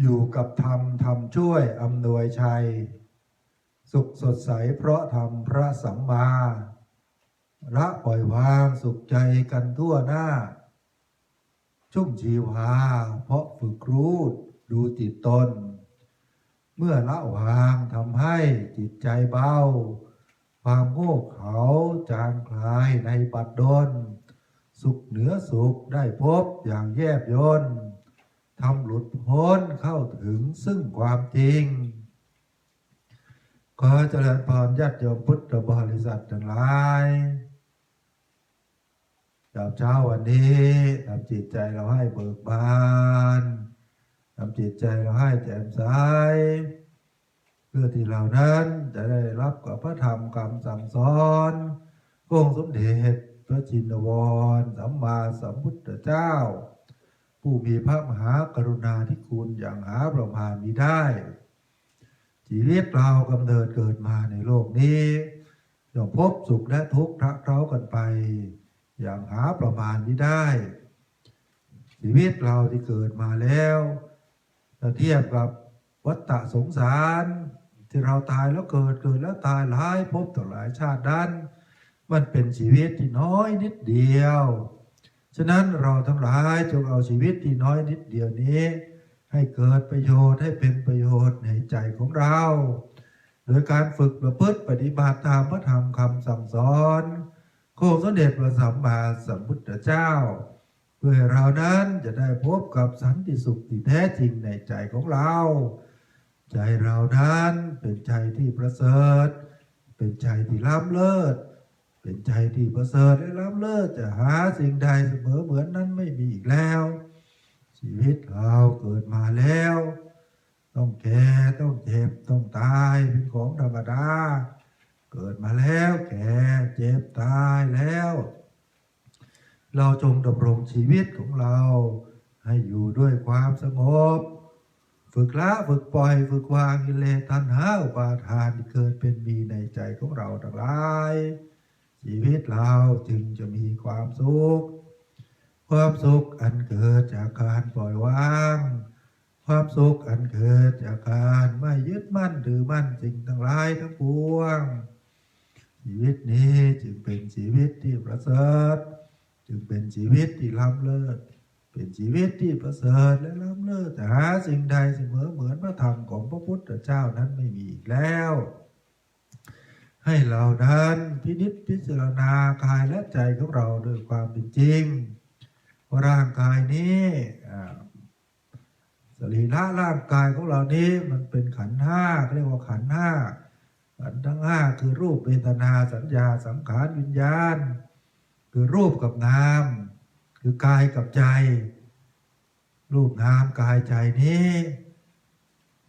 อยู่กับธรรมธรรมช่วยอำนวยชัย สุขสดใสเพราะธรรมพระสัมมาละปล่อยวางสุขใจกันทั่วหน้า ชุ่มชีวา เพราะฝึกรู้ดูจิตตน เมื่อละวางทำให้จิตใจเบา ความโง่เขาจางคลายในปัดดลสุขเหนือสุขได้พบอย่างแยบยนต์ ทำหลุดพ้นเข้าถึงซึ่งความจริง ขอเจริญพรญาติโยมพุทธบริษัททั้งหลายจากเช้าวันนี้ทำจิตใจเราให้เบิกบานทำจิตใจเราให้แจ่มใสเพื่อที่เรานั้นจะได้รับกับพระธรรมคำสั่งสอนองค์สมเด็จพระจินวรสัมมาสัมพุทธเจ้า ผู้มีพระมหากรุณาธิคุณอย่างหาประมาณมิได้ ชีวิตเรากำเนิดเกิดมาในโลกนี้ย่อมพบสุขและทุกข์ทะเคล้ากันไป อย่างหาประมาณมิได้ ชีวิตเราที่เกิดมาแล้วถ้าเทียบกับวัฏฏะสงสารที่เราตายแล้วเกิดเกิดแล้วตายหลายภพต่อหลายชาตินั้นมันเป็นชีวิตที่น้อยนิดเดียว ฉะนั้นเราทั้งหลายจงเอาชีวิตที่น้อยนิดเดียวนี้ ให้เกิดประโยชน์ให้เป็นประโยชน์ในใจของเรา โดยการฝึกประพฤติปฏิบัติตามพระธรรมคำสั่งสอนของสมเด็จพระสัมมาสัมพุทธเจ้า เพื่อให้เรานั้นจะได้พบกับสันติสุขที่แท้จริงในใจของเรา ใจเรานั้นเป็นใจที่ประเสริฐ เป็นใจที่ล้ำเลิศ เป็นใจที่ประเสริฐและล้ำเลิศจะหาสิ่งใดเสมอเหมือนนั้นไม่มีอีกแล้ว ชีวิตเราเกิดมาแล้ว ต้องแก่ต้องเจ็บต้องตายเป็นของธรรมดา เกิดมาแล้วแก่เจ็บตายแล้ว เราจงดำรงชีวิตของเรา ให้อยู่ด้วยความสงบ ฝึกละฝึกปล่อยฝึกวางกิเลสตัณหาอุปาทานที่เกิดเป็นมีในใจของเราทั้งหลาย ชีวิตเราจึงจะมีความสุข ความสุขอันเกิดจากการปล่อยวาง ความสุขอันเกิดจากการไม่ยึดมั่นถือมั่นสิ่งทั้งหลายทั้งปวง ชีวิตนี้จึงเป็นชีวิตที่ประเสริฐ จึงเป็นชีวิตที่ล้ำเลิศ เป็นชีวิตที่ประเสริฐและล้ำเลิศแต่หาสิ่งใดเสมอเหมือนพระธรรมของพระพุทธเจ้านั้นไม่มีอีกแล้ว ให้เรานั้นพินิจพิจารณากายและใจของเราด้วยความเป็นจริงร่างกายนี้สรีระร่างกายของเรานี้มันเป็นขันธ์ห้าเรียกว่าขันธ์ห้าขันธ์ทั้งห้าคือรูปเวทนาสัญญาสังขารวิญญาณ คือรูปกับนาม คือกายกับใจ รูปนามกายใจนี้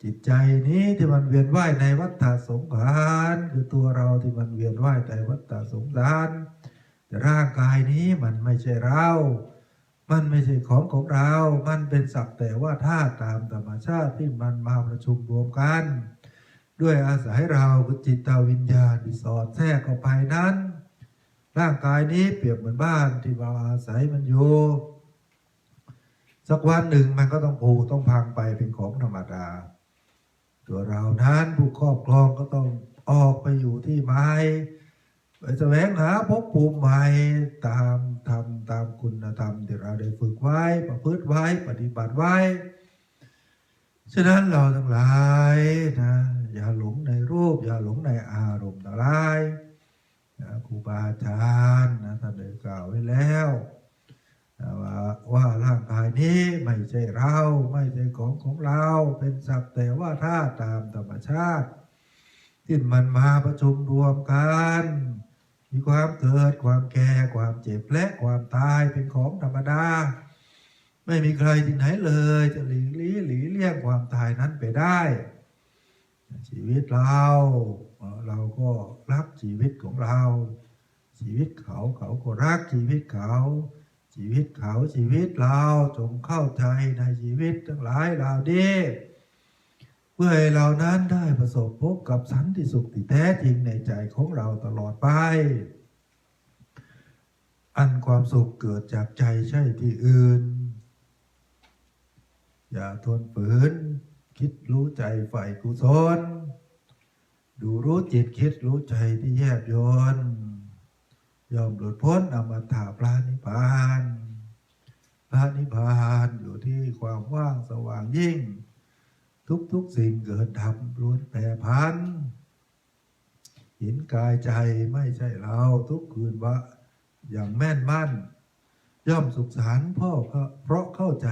จิตใจนี้ที่มันเวียนว่ายในวัฏฏะสงสารคือตัวเราที่มันเวียนว่ายในวัฏฏะสงสารแต่ร่างกายนี้มันไม่ใช่เรา มันไม่ใช่ของของเรา มันเป็นสักแต่ว่าธาตุตามธรรมชาติที่มันมาประชุมรวมกัน ด้วยอาศัยเราคือจิตวิญญาณที่สอดแทรกเข้าไปนั้น ร่างกายนี้เปรียบเหมือนบ้านที่เราอาศัยมันอยู่สักวันหนึ่งมันก็ต้องผูต้องพังไปเป็นของธรรมดา ตัวเรานั้นผู้ครอบครองก็ต้องออกไปอยู่ที่ใหม่ไปแสวงหาภพภูมิใหม่ตามทำตามคุณธรรมที่เราได้ฝึกไว้ประพฤติไว้ปฏิบัติไว้ฉะนั้นเราทั้งหลายนะอย่าหลงในรูป อย่าหลงในอารมณ์ทั้งหลายนะครูบาอาจารย์นะท่านได้กล่าวไว้แล้ว ว่าว่าร่างกายนี้ไม่ใช่เราไม่ใช่ของของเรา เป็นสักแต่ว่าธาตุตามธรรมชาติ ที่มันมาประชุมรวมกัน มีความเกิดความแก่ความเจ็บและความตายเป็นของธรรมดา ไม่มีใครที่ไหนเลย จะหลีกลี่หลีเลี่ยงความตายนั้นไปได้ ชีวิตเราเราก็รักชีวิตของเรา ชีวิตเขาเขาก็รักชีวิตเขา ชีวิตเขาชีวิตเราจงเข้าใจในชีวิตทั้งหลายเหล่านี้เพื่อให้เรานั้นได้ประสบพบกับสันติสุขที่แท้จริงในใจของเราตลอดไป อันความสุขเกิดจากใจใช่ที่อื่น อย่าทนฝืน คิดรู้ใจฝ่ายกุศล ดูรู้จิตคิดรู้ใจที่แยบยน ยอมหลุดพ้นอมตะพระนิพพาน พระนิพพานอยู่ที่ความว่างสว่างยิ่ง ทุกๆสิ่งเกิดดับล้วนแปรพันเห็นกายใจไม่ใช่เราทุกคืนวะอย่างแม่นมั่น ย่อมสุขสันต์พ่อเพราะเข้าใจ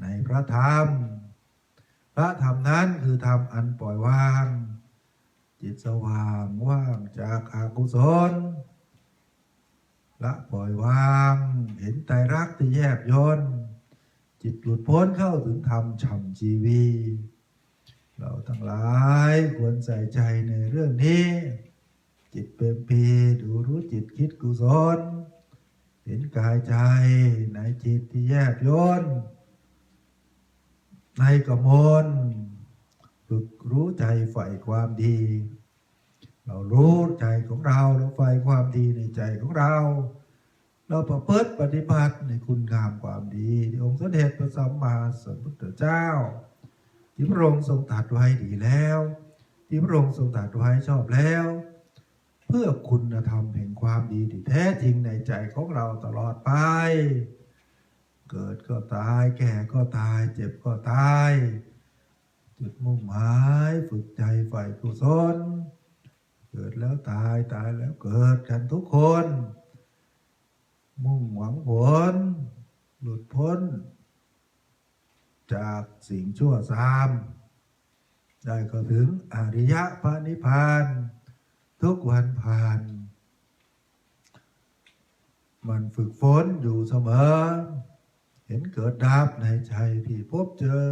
ในพระธรรม พระธรรมนั้นคือธรรมอันปล่อยวาง จิตสว่างว่างจากอากุศล ละปล่อยวาง เห็นไตรรักที่แยบยนจิตหลุดพ้นเข้าถึงธรรมฉ่ำชีวีเราทั้งหลายควรใส่ใจในเรื่องนี้ จิตเป็นปีดูรู้จิตคิดกุศล เห็นกายใจในจิตที่แยบยนในกมลฝึกรู้ใจฝ่ายความดี เรารู้ใจของเราเราฝ่ายความดีในใจของเรา เราประพฤติปฏิบัติในคุณงามความดีที่องค์สมเด็จพระสัมมาสัมพุทธเจ้า ที่พระองค์ทรงตรัสไว้ดีแล้ว ที่พระองค์ทรงตรัสไว้ชอบแล้ว เพื่อคุณธรรมแห่งความดีที่แท้จริงในใจของเราตลอดไป เกิดก็ตายแก่ก็ตาย เจ็บก็ตาย จุดมุ่งหมายฝึกใจฝ่ายกุศล เกิดแล้วตายตายแล้วเกิดกันทุกคน มุ่งหวังผล หลุดพ้น จากสิ่งชั่วซาม ได้ก็ถึงอริยพระนิพพาน ทุกวันผ่าน มันฝึกฝนอยู่เสมอ เห็นเกิดดับในใจที่พบเจอ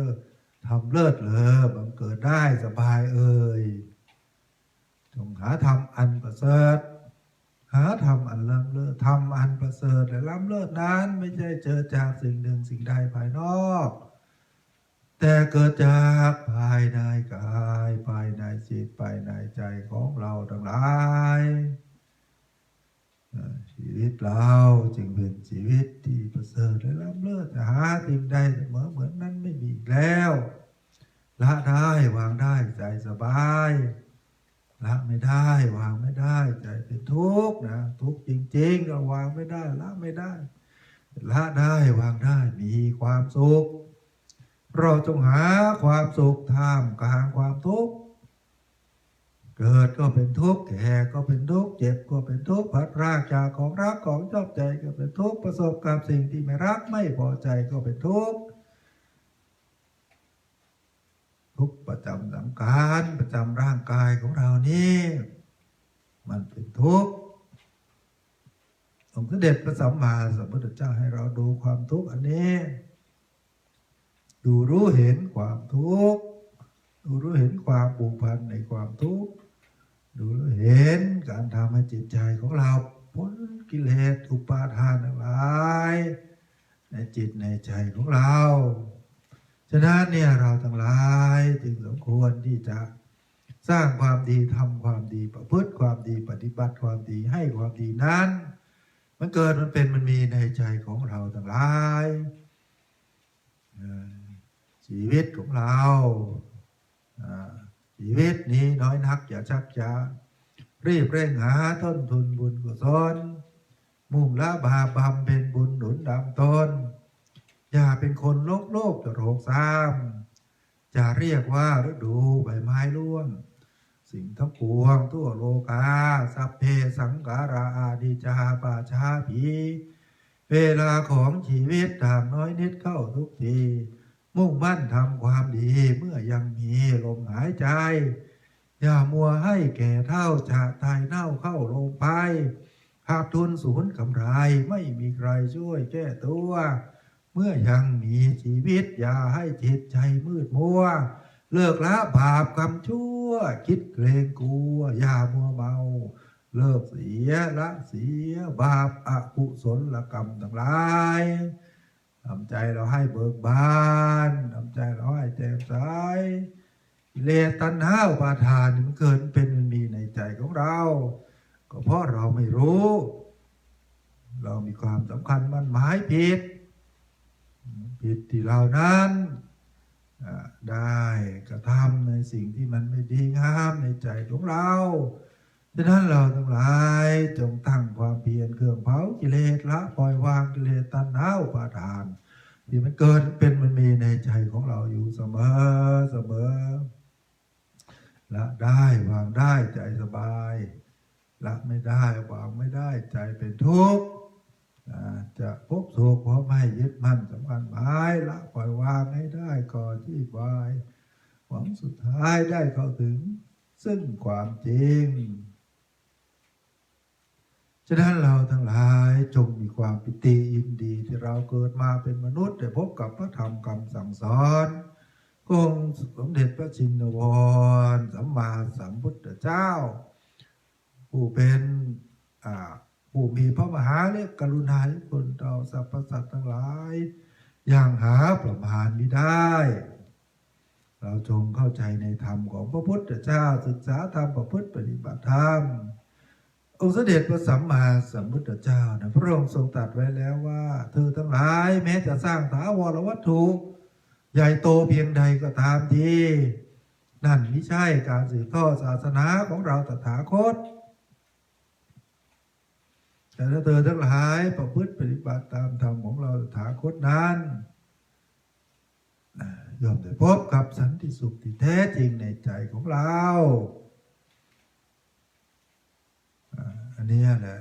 ทำเลิศเลอบังเกิดได้สบายเอ่ย จงหาธรรมอันประเสริฐหาธรรมอันล้ำเลิศธรรมอันประเสริฐและล้ำเลิศนั้นไม่ใช่เจอจากสิ่งหนึ่งสิ่งใดภายนอก แต่เกิดจากภายในกายภายในจิตภายในใจของเราทั้งหลายชีวิตเราจึงเป็นชีวิตที่ประเสริฐและล้ำเลิศหาสิ่งใดเสมอเหมือนนั้นไม่มีแล้วละได้วางได้ใจสบาย ละไม่ได้วางไม่ได้ใจเป็นทุกข์นะทุกข์จริงๆก็วางไม่ได้ละไม่ได้ ละได้วางได้มีความสุขเราจงหาความสุขท่ามกลางความทุกข์เกิดก็เป็นทุกข์แก่ก็เป็นทุกข์เจ็บก็เป็นทุกข์พัดรากจากของรักของชอบใจก็เป็นทุกข์ประสบกับสิ่งที่ไม่รักไม่พอใจก็เป็นทุกข์ ทุกข์ประจำสังขารประจำร่างกายของเรานี่มันเป็นทุกข์องค์สมเด็จพระสัมมาสัมพุทธเจ้าให้เราดูความทุกข์อันนี้ ดูรู้เห็นความทุกข์ดูรู้เห็นความผูกพันในความทุกข์ดูรู้เห็นการทำให้จิตใจของเราพ้นกิเลสอุปาทานทั้งหลายในจิตในใจของเรา ฉะนั้นเนี่ยเราทั้งหลายจึงสมควรที่จะสร้างความดีทำความดีประพฤติความดีปฏิบัติความดีให้ความดีนั้น มันเกิดมันเป็นมันมีในใจของเราทั้งหลายชีวิตของเราชีวิตนี้น้อยนักอย่าชักช้ารีบเร่งหาต้นทุนบุญกุศลมุ่งละบาปบำเป็นบุญหนุนดำตน อย่าเป็นคนโลกโลกจะโรคซ้ำจะเรียกว่าฤดูใบไม้ร่วง สิ่งทั้งปวงทั่วโลกาสัพเพสังการาอาดิจาปาชาผีเวลาของชีวิตต่างน้อยนิดเข้าทุกที มุ่งมั่นทำความดีเมื่อยังมีลมหายใจ อย่ามัวให้แก่เท่าจะตายเน่าเข้าลงไปขาดทุนศูนย์กำไรไม่มีใครช่วยแก้ตัว เมื่อยังมีชีวิตอย่าให้จิตใจมืดมัว เลิกละบาปกรรมชั่ว คิดเกรงกลัว อย่ามัวเมา เลิกเสียละเสียบาปอกุศลลกรรมทั้งหลายทำใจเราให้เบิกบานทำใจเราให้แจ่มใสเลตัณหาอุปาทานมันเกิดเป็นมันมีในใจของเรา ก็เพราะเราไม่รู้ เรามีความสำคัญมันหมายผิด ผิดที่เรานั้นได้กระทำในสิ่งที่มันไม่ดีงามในใจของเราฉะนั้นเราทั้งหลายจงตั้งความเพียรเครื่องเผากิเลสละปล่อยวางกิเลสตัณหาอุปาทาน ที่มันเกิดเป็นมันมีในใจของเราอยู่เสมอเสมอละได้วางได้ใจสบายละไม่ได้วางไม่ได้ใจเป็นทุกข์ จะพบสุขเพราะไม่ยึดมั่นสำคัญหมายละปล่อยวางให้ได้ก่อนที่บาย หวังสุดท้ายได้เข้าถึง ซึ่งความจริง ฉะนั้นเราทั้งหลายจงมีความปิติยินดีที่เราเกิดมาเป็นมนุษย์ได้พบกับพระธรรมคำสั่งสอนของสมเด็จพระชินวรสัมมาสัมพุทธเจ้า ผู้เป็นอ่า ผู้มีพระมหาเรียกรุณาธิคุณต่อสรรพสัตว์ทั้งหลาย อย่างหาประมาณไม่ได้ เราจงเข้าใจในธรรมของพระพุทธเจ้าศึกษาธรรมประพฤติปฏิบัติธรรมองค์เสด็จพระสัมมาสัมพุทธเจ้านะพระองค์ทรงตรัสไว้แล้วว่า เธอทั้งหลายแม้จะสร้างถาวรวัตถุใหญ่โตเพียงใดก็ตามทีนั่นไม่ใช่การสืบทอดศาสนาของเราตถาคต แต่ถ้าเธอทั้งหลายประพฤติปฏิบัติตามธรรมของเราถาคตนั้นอ่าย่อมได้พบกับสันติสุขที่แท้จริงในใจของเรา อันนี้แหละ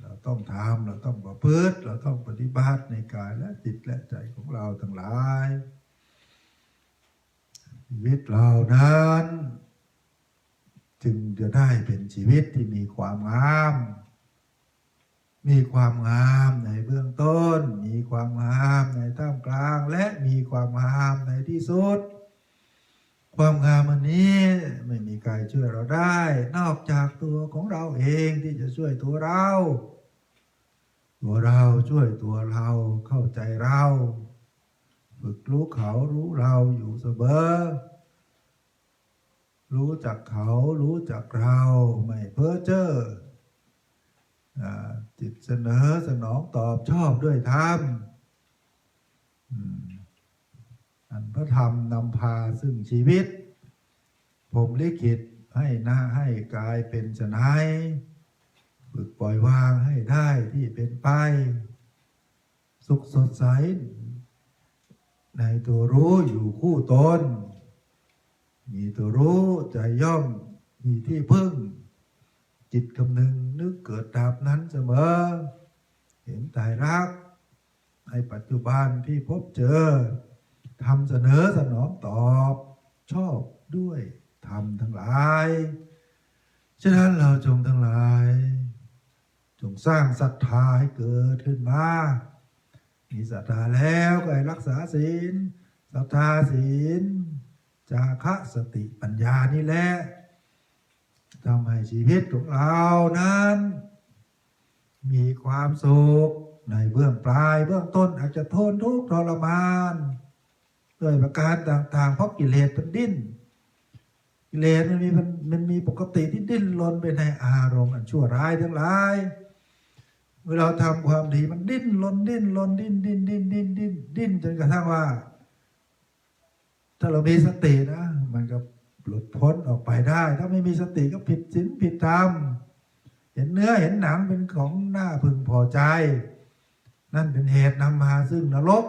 เราต้องทำเราต้องประพฤติเราต้องปฏิบัติในกายและจิตและใจของเราทั้งหลายชีวิตเรานั้น จึงจะได้เป็นชีวิตที่มีความงาม มีความงามในเบื้องต้น มีความงามในท่ามกลาง และมีความงามในที่สุด ความงามอันนี้ไม่มีใครช่วยเราได้ นอกจากตัวของเราเองที่จะช่วยตัวเรา ตัวเราช่วยตัวเราเข้าใจเรา ฝึกรู้เขารู้เราอยู่เสมอรู้จักเขารู้จักเราไม่เพ้อเจ้อ จิตเสนอสนองตอบชอบด้วยธรรมอันพระธรรมนำพาซึ่งชีวิต ผมลิขิตให้หน้าให้กายเป็นชนายฝึกปล่อยวางให้ได้ที่เป็นไป สุขสดใส ในตัวรู้อยู่คู่ตน มีตัวรู้ใจย่อมมีที่พึ่ง จิตคำนึงนึกเกิดดับนั้นเสมอ เห็นตายรัก ในปัจจุบันที่พบเจอทำเสนอสนองตอบ ชอบด้วยธรรมทั้งหลาย ฉะนั้นเราจงทั้งหลาย จงสร้างศรัทธาให้เกิดขึ้นมา มีศรัทธาแล้วก็ให้รักษาศีลศรัทธาศีล จาคะสติปัญญานี่แหละ ทำให้ชีวิตของเรานั้น มีความสุขในเบื้องปลายเบื้องต้นอาจจะทนทุกข์ทรมานด้วยประการต่างๆ เพราะกิเลสมันดิ้นกิเลสมันมีมันมีปกติที่ดิ้นรนไปในอารมณ์อันชั่วร้ายทั้งหลายเมื่อเราทำความดีมันดิ้นรนดิ้นรนดิ้นดิ้นดิ้นดิ้นดิ้นดิ้นจนกระทั่งว่า ถ้าเรามีสตินะมันก็ หลุดพ้นออกไปได้ ถ้าไม่มีสติก็ผิดศีลผิดธรรม เห็นเนื้อเห็นหนังเป็นของหน้าพึงพอใจ นั่นเป็นเหตุนำมาซึ่งนรก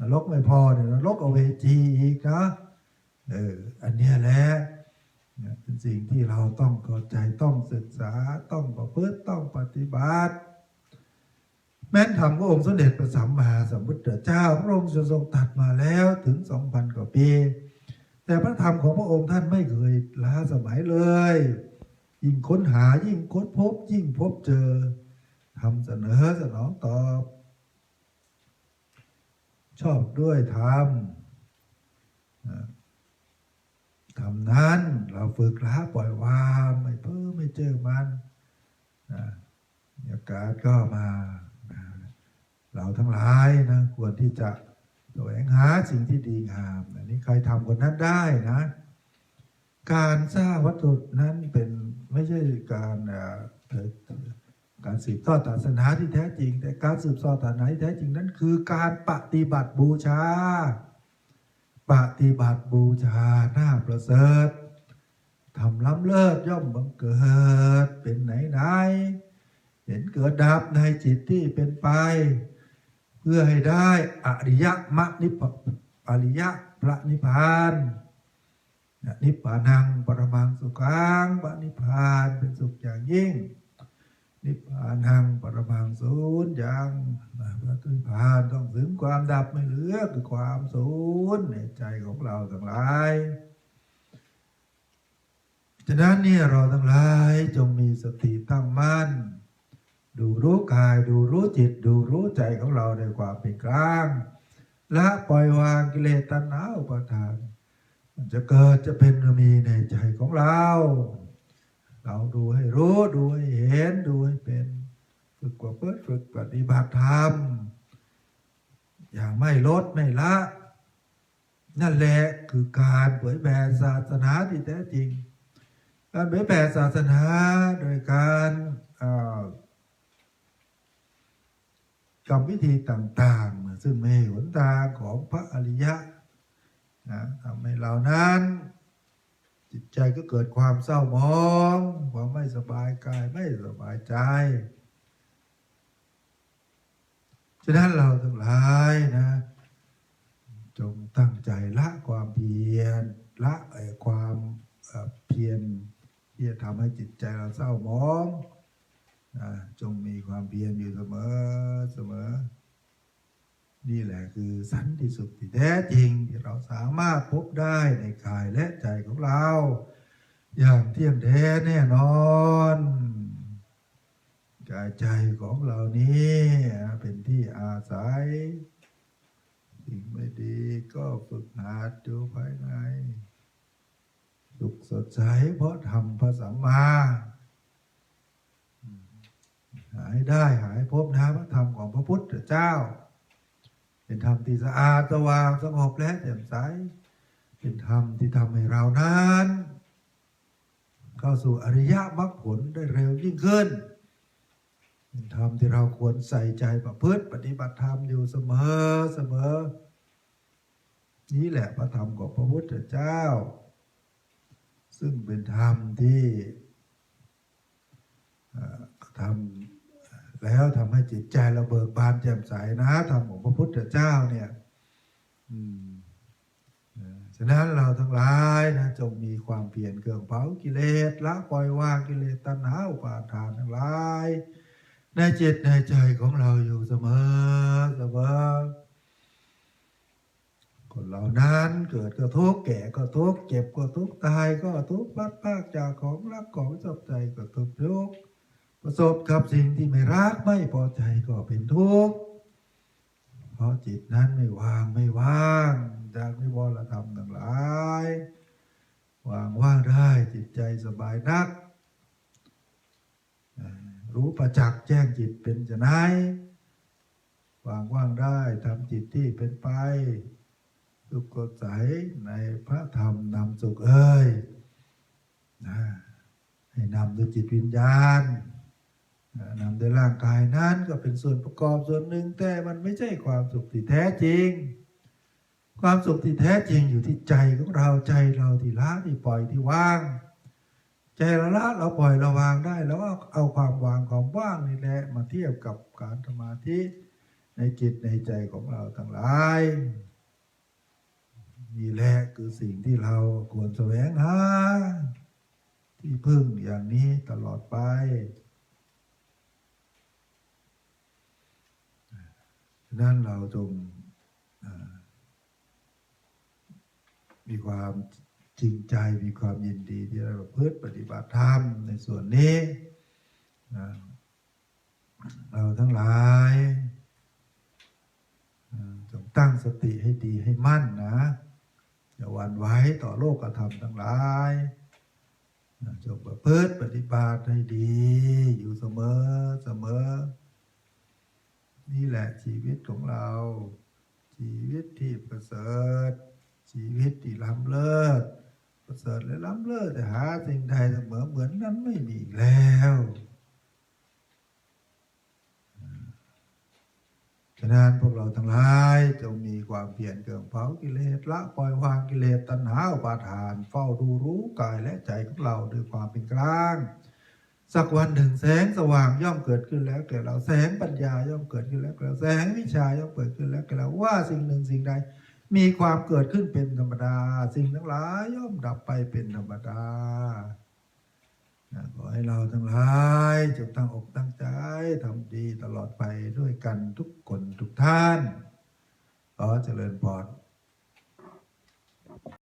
นรกไม่พอเนี่ยนรกเอาเวจีอีกนะเอออันนี้แหละเนี่ยเป็นสิ่งที่เราต้องเข้าใจต้องศึกษาต้องประพฤติต้องปฏิบัติ แม้นธรรมขององค์สมเด็จพระสัมมาสัมพุทธเจ้าพระองค์ทรงตัดมาแล้วถึงสองพันกว่าปี แต่พระธรรมของพระองค์ท่านไม่เคยล้าสมัยเลย ยิ่งค้นหายิ่งค้นพบ ยิ่งพบเจอทำเสนอสนองตอบ ชอบด้วยธรรมทำนั้นเราฝึกละปล่อยวางไม่เพ้อไม่เจอมันอากาศก็มา เราทั้งหลายนะ ควรที่จะ แสวงหาสิ่งที่ดีงาม อันนี้ใครทำคนนั้นได้นะ การสร้างวัตถุนั้นเป็นไม่ใช่การเผยการสืบทอดศาสนาที่แท้จริง แต่การสืบทอดศาสนาที่แท้จริงนั้น คือการปฏิบัติบูชา ปฏิบัติบูชาหน้าประเสริฐทำล้ำเลิศย่อมบังเกิดเป็นไหนไหนเห็นเกิดดับในจิตที่เป็นไป พื่อให้ได้อริยมรรคนิพอริยพระนิพพานนิพพานังปรมังสุขังปนิพพานเป็นสุขอย่างยิ่ง นิพพานังปรมังศูนย์อย่างพระนิพพานต้องถึงความดับไม่เหลือคือความศูนย์ในใจของเราทั้งหลายฉะนั้นเนี่ยเราทั้งหลายจงมีสติตั้งมั่น ดูรู้กาย ดูรู้จิต ดูรู้ใจของเราในความเป็นกลางและปล่อยวางกิเลสตัณหาอุปาทาน มันจะเกิดจะเป็นจะมีในใจของเรา เราดูให้รู้ดูให้เห็นดูให้เป็นฝึกกว่าเพื่อฝึกปฏิบัติธรรมอย่างไม่ลดไม่ละ นั่นแหละคือการเผยแผ่ศาสนาที่แท้จริง การเผยแผ่ศาสนาโดยการเอ่อ กรรมวิธีต่างๆ ซึ่งไม่หนทางของพระอริยะนะทำให้เรานั้น จิตใจก็เกิดความเศร้าหมองความไม่สบายกายไม่สบายใจ ฉะนั้นเราทั้งหลายนะ จงตั้งใจละความเพียรละไอความเพียรที่จะทำให้จิตใจเราเศร้าหมองนะจงมีความเพียรอยู่เสมอเส คือสันติสุขที่แท้จริงที่เราสามารถพบได้ในกายและใจของเรา อย่างเที่ยงแท้แน่นอนกายใจของเรานี้เป็นที่อาศัยสิ่งไม่ดีก็ฝึกหัดดูภายในสุขสดใสเพราะทำพระสัมมาหายได้หายพบนะพระธรรมของพระพุทธเจ้า เป็นธรรมที่สะอาดสว่างสงบและแจ่มใสเป็นธรรมที่ทำให้เรานั้น เข้าสู่อริยมรรคผลได้เร็วยิ่งขึ้น เป็นธรรมที่เราควรใส่ใจประพฤติปฏิบัติธรรมอยู่เสมอเสมอ นี่แหละพระธรรมของพระพุทธเจ้า ซึ่งเป็นธรรมที่เอ่อทำ แล้วทำให้จิตใจเราเบิกบานแจ่มใสนะธรรมของพระพุทธเจ้าเนี่ยอืมฉะนั้นเราทั้งหลายนะจงมีความเพียรเครื่องเผากิเลสละปล่อยวางกิเลสตัณหาอุปาทานทั้งหลายในจิตในใจของเราอยู่เสมอเสมอคนเหล่านั้นเกิดก็ทุกข์แก่ก็ทุกข์เจ็บก็ทุกข์ตายก็ทุกข์พลัดพรากจากของรักของชอบใจก็ทุกข์ทุกข์ ประสบกับสิ่งที่ไม่รักไม่พอใจก็เป็นทุกข์เพราะจิตนั้นไม่วางไม่ว่างจากนิวรธรรมทั้งหลายวางว่างได้จิตใจสบายนัก รู้ประจักษ์แจ้งจิตเป็นจะไหนวางว่างได้ทำจิตที่เป็นไปสุขสใสในพระธรรมนำสุขเอ้ยนะให้นำด้วยจิตวิญญาณ นำด้วยร่างกายนั้นก็เป็นส่วนประกอบส่วนหนึ่งแต่มันไม่ใช่ความสุขที่แท้จริง ความสุขที่แท้จริงอยู่ที่ใจของเราใจเราที่ละที่ปล่อยที่ว่าง ใจเราละเราปล่อยเราวางได้ แล้วก็เอาความวางความว่างนี่แหละมาเทียบกับการสมาธิในจิตในใจของเราทั้งหลายนี่แหละคือสิ่งที่เราควรแสวงหาที่พึ่งอย่างนี้ตลอดไป ฉะ นั้นเราจงมีความจริงใจมีความยินดีที่เราประพฤติปฏิบัติธรรมในส่วนนี้นะเราทั้งหลายจงตั้งสติให้ดีให้มั่นนะอย่าหวั่นไหวต่อโลกธรรมทั้งหลายจงประพฤติปฏิบัติให้ดีอยู่เสมอเสมอ นี่แหละชีวิตของเรา ชีวิตที่ประเสริฐ ชีวิตที่ล้ำเลิศประเสริฐและล้ำเลิศแต่หาสิ่งใดเสมอเหมือนนั้นไม่มีแล้วฉะนั้นพวกเราทั้งหลายจงมีความเพียรเกิงเผากิเลสละปล่อยวางกิเลสตัณหาอุปาทาน เฝ้าดูรู้กายและใจของเราด้วยความเป็นกลาง สักวันหนึ่งแสงสว่างย่อมเกิดขึ้นแล้วแก่เราแสงปัญญาย่อมเกิดขึ้นแล้วแก่เราแสงวิชาย่อมเกิดขึ้นแล้วแก่เราว่าสิ่งหนึ่งสิ่งใด มีความเกิดขึ้นเป็นธรรมดา สิ่งทั้งหลายย่อมดับไปเป็นธรรมดาขอให้เราทั้งหลายจงตั้งอกตั้งใจทำดีตลอดไปด้วยกันทุกคนทุกท่านขอเจริญพร